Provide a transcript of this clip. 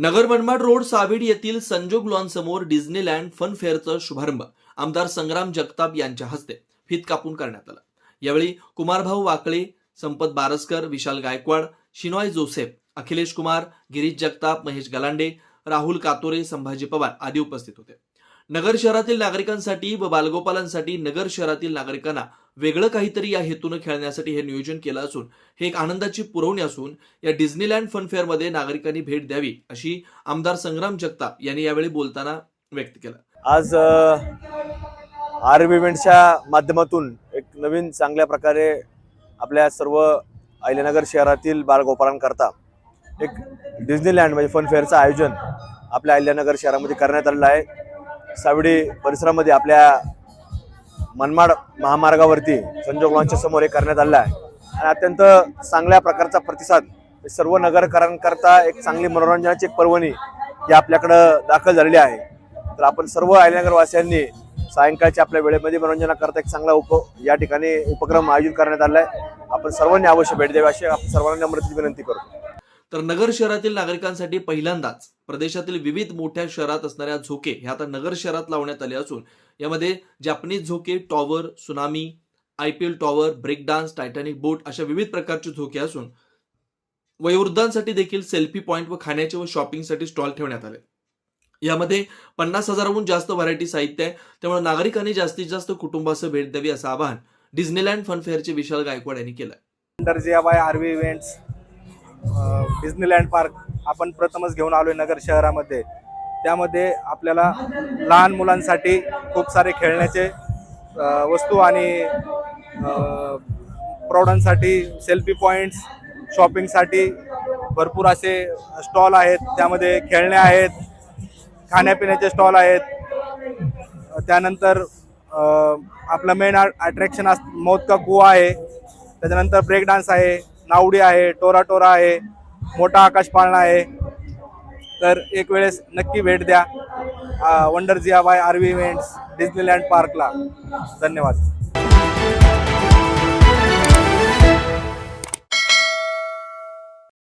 Nagar Manmad road Saved येथील Sanjog lawn समोर Disneyland fun फेअरचा शुभारंभ आमदार संग्राम जगताप यांच्या हस्ते फित कापून करण्यात आला. यावेळी कुमारभाऊ वाकळे संपत बारसकर विशाल गायकवाड शिनॉय जोसेफ अखिलेश कुमार गिरीश जगताप महेश गलांडे राहुल कातोरे संभाजी पवार आदी उपस्थित होते. नगर शहरातील नागरिकांसाठी व बालगोपालांसाठी नगर शहरातील नागरिकांना वेगळं काहीतरी या हेतूनं खेळण्यासाठी हे नियोजन केलं असून हे एक आनंदाची पुरवणी असून या डिस्नीलँड फनफेअरमध्ये नागरिकांनी भेट द्यावी अशी आमदार संग्राम जगताप यांनी यावेळी बोलताना व्यक्त केलं. आज आर इव्हेंटच्या माध्यमातून एक नवीन चांगल्या प्रकारे आपल्या सर्व अहिल्यानगर शहरातील बालगोपालांकरता एक डिस्नीलँड म्हणजे फनफेअरचं आयोजन आपल्या अहिल्यानगर शहरामध्ये करण्यात आलेलं आहे. सावडी परिसरामध्ये आपल्या मनमाड महामार्गावरती संजोग लॉनच्या समोर हे करण्यात आलं आहे. आणि अत्यंत चांगल्या प्रकारचा प्रतिसाद सर्व नगरकरांकरता एक चांगली मनोरंजनाची एक पर्वणी ही आपल्याकडं दाखल झालेली आहे. तर आपण सर्व अहिल्यानगरवासियांनी सायंकाळच्या आपल्या वेळेमध्ये मनोरंजनाकरता एक चांगला उप या ठिकाणी उपक्रम आयोजित करण्यात आला आहे. आपण सर्वांनी अवश्य भेट द्यावी अशी आपण सर्वांना नम्रतेची विनंती करतो. तर नगर शहरातील नागरिकांसाठी पहिल्यांदाच प्रदेशातील विविध मोठ्या शहरात असणाऱ्या झोके हे आता नगर शहरात लावण्यात आले असून यामध्ये जॅपनीज झोके tower tsunami I P L tower break dance Titanic boat अशा विविध प्रकारचे झोके असून वयोवृद्धांसाठी देखील सेल्फी पॉईंट व खाण्याचे व शॉपिंगसाठी स्टॉल ठेवण्यात आले. यामध्ये पन्नास हजाराहून जास्त व्हरायटी साहित्य आहे. त्यामुळे नागरिकांनी जास्तीत जास्त कुटुंबासह भेट द्यावी असं आवाहन डिझनीलँड फनफेअरचे विशाल गायकवाड यांनी केलं under by R V events Disneyland park आपण प्रथमच घेऊन आलोय नगर शहरामध्ये. त्यामध्ये आपल्याला लहान मुलांसाठी खूप सारे खेळण्याचे वस्तू आणि प्रौढांसाठी सेल्फी पॉईंट्स शॉपिंगसाठी भरपूर असे स्टॉल आहेत. त्यामध्ये खेळणे आहेत खाण्यापिण्याचे स्टॉल आहेत. त्यानंतर आपलं मेन अट्रॅक्शन अस मौत का कुवा आहे. त्याच्यानंतर ब्रेक डान्स आहे. नावडी आहे टोरा टोरा आहे मोठा आकाश पाळणा आहे. तर एक वेळेस नक्की भेट द्या. Wonder Jiya by RV events Disneyland पार्कला. धन्यवाद.